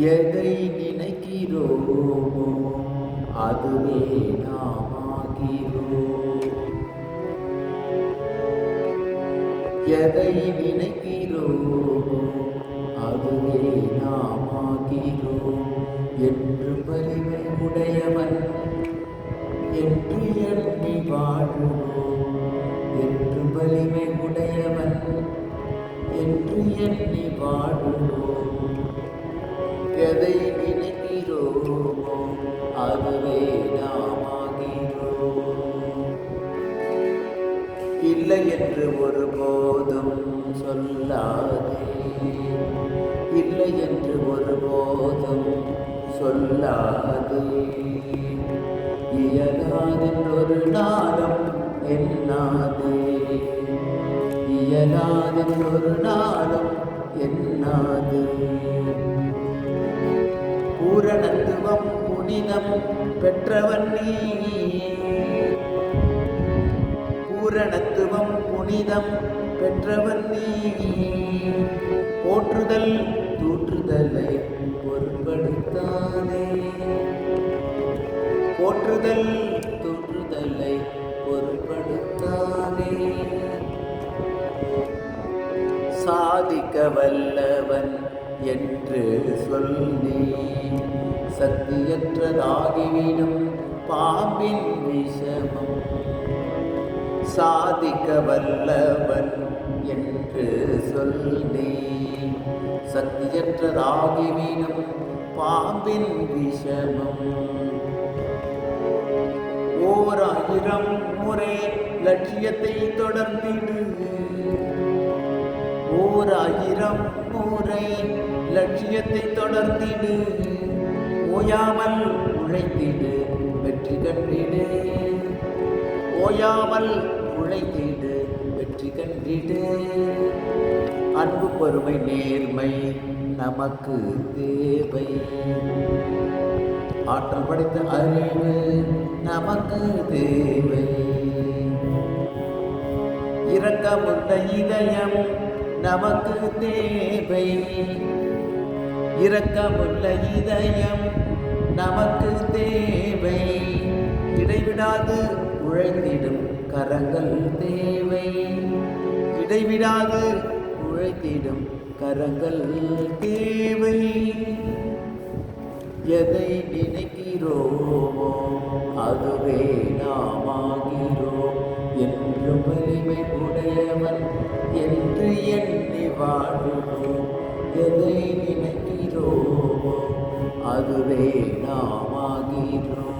எதை நினைக்கிறோமோ அதுவே நாமாகிறோம். எதை நினைக்கிறோமோ அதுவே நாம் ஆகிறோம் என்று பரிமை உடையவன் என்று எண்ணி வாழுவோம். என்று வலிமை உடையவன் என்று எண்ணி வாழுவோம். என்று ஒருபோதும் சொல்லாதே. இல்லை என்று ஒருபோதும் சொல்லாதே. இயலாதென்றொரு நாளும் எண்ணாதே. இயலாதென்றொரு நாளும் எண்ணாதே. பூரணத்துவம் புனிதம் பெற்றவன் நீ தூற்றுதலை பொருட்படுத்தாதே. போற்றுதல் தூற்றுதலை பொருட்படுத்தாதே. சாதிக்க வல்லவன் என்று சொல்லி சத்தியற்றதாகிவிடும் பாம்பின் விஷமம். சாதிக்க வல்லவன் என்று சொல்லி ராகிவீனம் பாம்பின் விஷமம். ஓர் ஆயிரம் முறை லட்சியத்தை தொடர்ந்திடு. ஓர் ஆயிரம் முறை லட்சியத்தை தொடர்ந்திடு. ஓயாமல் உழைத்திடு வெற்றி கண்டிடு. ஓயாமல் உழைத்திடு வெற்றி கண்டிடு அன்பு பொறுமை நேர்மை நமக்கு தேவை. ஆற்றல் படைத்த அறிவு நமக்கு தேவை. இரக்கமுள்ள இதயம் நமக்கு தேவை. இரக்கமுள்ள இதயம் நமக்கு தேவை. இடைவிடாது உழைந்திடும் கரங்கள் தேவை. இடைவிடாது உழைத்திடும் கரங்கள் தேவை. எதை நினைக்கிறோமோ அதுவே நாம் ஆகிறோம் என்று வலிமை உடையவன் என்று எண்ணி வாழுவோம். எதை நினைக்கிறோமோ அதுவே நாம் ஆகிறோம்